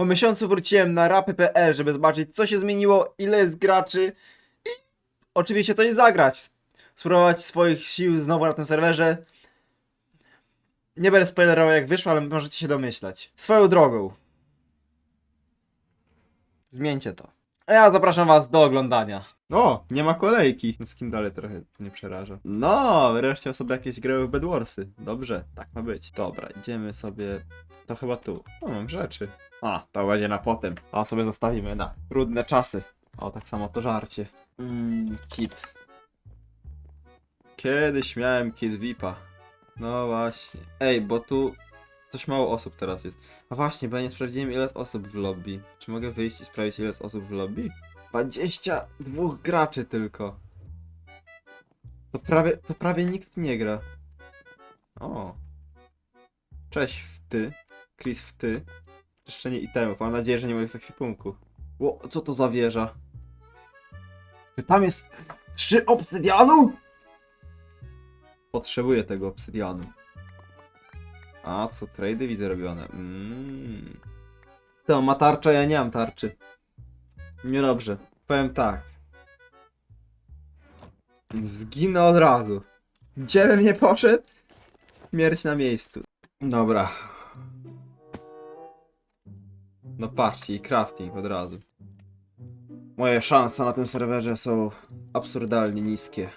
Po miesiącu wróciłem na rapy.pl, żeby zobaczyć co się zmieniło, ile jest graczy i oczywiście coś zagrać. Spróbować swoich sił znowu na tym serwerze. Nie będę spoilerował jak wyszło, ale możecie się domyślać. Swoją drogą. Zmieńcie to. A ja zapraszam was do oglądania. O, nie ma kolejki. Z kim dalej trochę nie przeraża. No, wreszcie osoby jakieś grały w Bedwarsy. Dobrze, tak ma być. Dobra, idziemy sobie... To chyba tu. O, mam rzeczy. A, to będzie na potem. A sobie zostawimy na trudne czasy. O, tak samo to żarcie. Mmm, kit. Kiedyś miałem kit VIPa. No właśnie. Ej, bo tu coś mało osób teraz jest. A właśnie, bo ja nie sprawdziłem ile osób w lobby. Czy mogę wyjść i sprawdzić ile jest osób w lobby? 22 graczy tylko. To prawie, to prawie nikt nie gra. O. Cześć w ty. Chris w ty. Czyszczenie itemów. Mam nadzieję, że nie ma ich z ekwipunku. Ło, co to za wieża? Czy tam jest trzy obsydianu? Potrzebuję tego obsydianu. A, co trady widzę robione. Mm. To ma tarcza, ja nie mam tarczy. Niedobrze. Powiem tak. Zginę od razu. Gdzie bym nie poszedł? Śmierć na miejscu. Dobra. No patrzcie, i crafting od razu. Moje szanse na tym serwerze są absurdalnie niskie.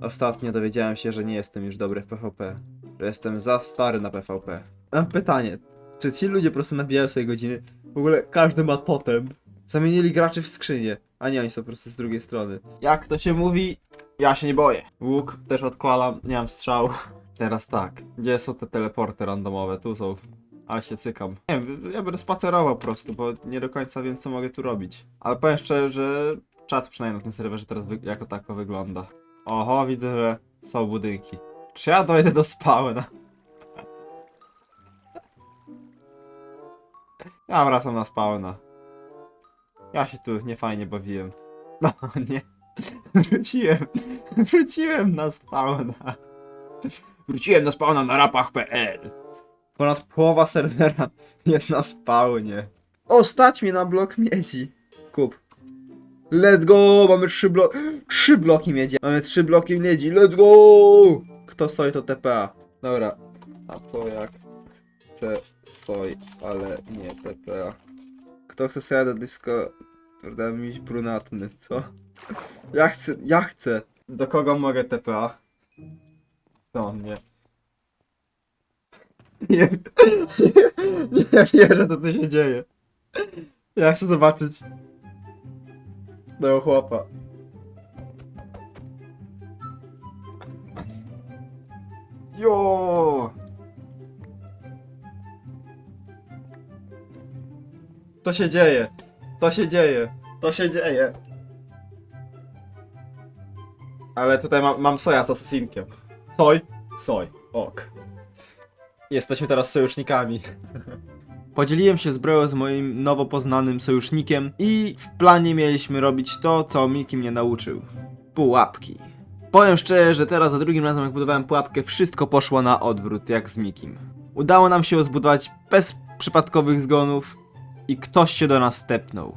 Ostatnio dowiedziałem się, że nie jestem już dobry w PvP. Że jestem za stary na PvP. Mam pytanie. Czy ci ludzie po prostu nabijają sobie godziny? W ogóle każdy ma totem. Zamienili graczy w skrzynię. A nie, oni są po prostu z drugiej strony. Jak to się mówi? Ja się nie boję. Łuk też odkładam, nie mam strzał. Teraz tak. Gdzie są te teleporty randomowe? Tu są. Ale się cykam. Nie wiem, ja będę spacerował po prostu, bo nie do końca wiem, co mogę tu robić. Ale powiem szczerze, że czat przynajmniej na tym serwerze teraz jako tako wygląda. Oho, widzę, że są budynki. Czy ja dojdę do spawna? Ja wracam na spawna. Ja się tu niefajnie bawiłem. No nie. Wróciłem. Wróciłem na spawna. Wróciłem na spawna na rapach.pl. Ponad połowa serwera jest na spawnie. O, stać mnie na blok miedzi. Kup. Let's go! Mamy trzy blo... Trzy bloki miedzi. Mamy trzy bloki miedzi. Let's go! Kto soj to TPA. Dobra. A co jak chce soj, ale nie TPA. Kto chce sobie do disco... Kurde, miś brunatny, co? Ja chcę, ja chcę. Do kogo mogę TPA? Do mnie. Nie, nie, wierzę, co tu się dzieje. Ja chcę zobaczyć tego chłopa. Jo! To się dzieje. To się dzieje. To się dzieje. Ale tutaj mam, mam soja z asesinkiem. Soj? Soj. Ok. Jesteśmy teraz sojusznikami. Podzieliłem się zbroją z moim nowo poznanym sojusznikiem i w planie mieliśmy robić to, co Miki mnie nauczył. Pułapki. Powiem szczerze, że teraz za drugim razem jak budowałem pułapkę, wszystko poszło na odwrót, jak z Mikim. Udało nam się zbudować bez przypadkowych zgonów i ktoś się do nas stepnął.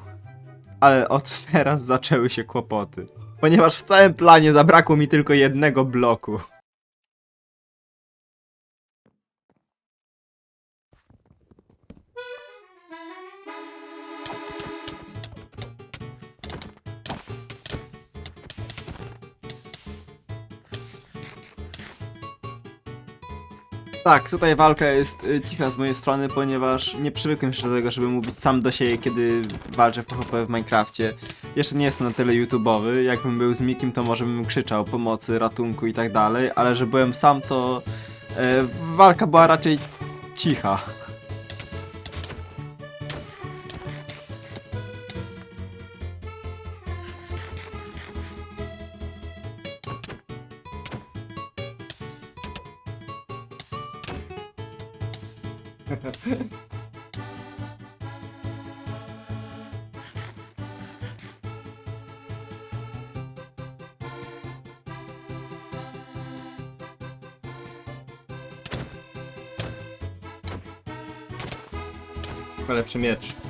Ale od teraz zaczęły się kłopoty. Ponieważ w całym planie zabrakło mi tylko jednego bloku. Tak, tutaj walka jest y, cicha z mojej strony, ponieważ nie przywykłem jeszcze do tego, żeby mówić sam do siebie, kiedy walczę w PvP w Minecrafcie. Jeszcze nie jestem na tyle YouTubeowy, jakbym był z Mikim, to może bym krzyczał pomocy, ratunku i tak dalej, ale że byłem sam, to e, walka była raczej cicha. Lepszy miecz.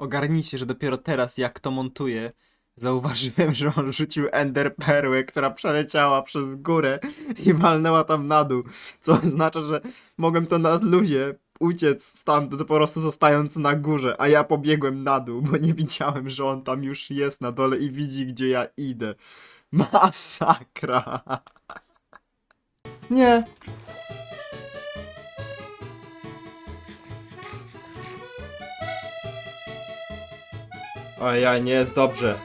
Ogarnijcie, że dopiero teraz jak to montuję, zauważyłem, że on rzucił ender perłę, która przeleciała przez górę i walnęła tam na dół. Co oznacza, że mogłem to na luzie uciec stamtąd, po prostu zostając na górze, a ja pobiegłem na dół, bo nie widziałem, że on tam już jest na dole i widzi, gdzie ja idę. Masakra! Nie. Ojej, nie jest dobrze.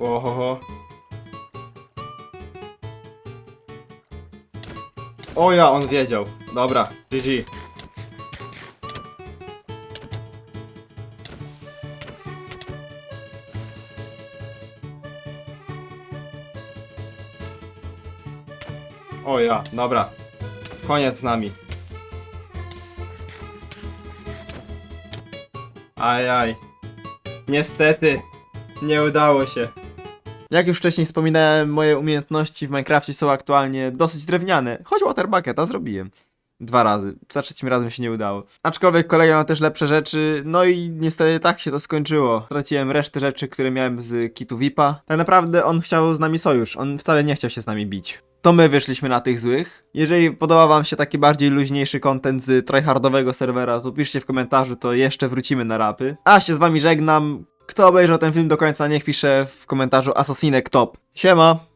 Ohoho. O ja, on wiedział. Dobra, GG. O ja, dobra. Koniec z nami. Ajaj. Niestety, nie udało się. Jak już wcześniej wspominałem, moje umiejętności w Minecrafcie są aktualnie dosyć drewniane, choć Waterbucketa zrobiłem. Dwa razy. Za trzecim razem się nie udało. Aczkolwiek kolega ma też lepsze rzeczy, no i niestety tak się to skończyło. Straciłem resztę rzeczy, które miałem z kitu VIPa. Tak naprawdę on chciał z nami sojusz, on wcale nie chciał się z nami bić. To my wyszliśmy na tych złych. Jeżeli podoba wam się taki bardziej luźniejszy content z tryhardowego serwera, to piszcie w komentarzu, to jeszcze wrócimy na rapy. A się z wami żegnam. Kto obejrzał ten film do końca, niech pisze w komentarzu Assassinek Top. Siema!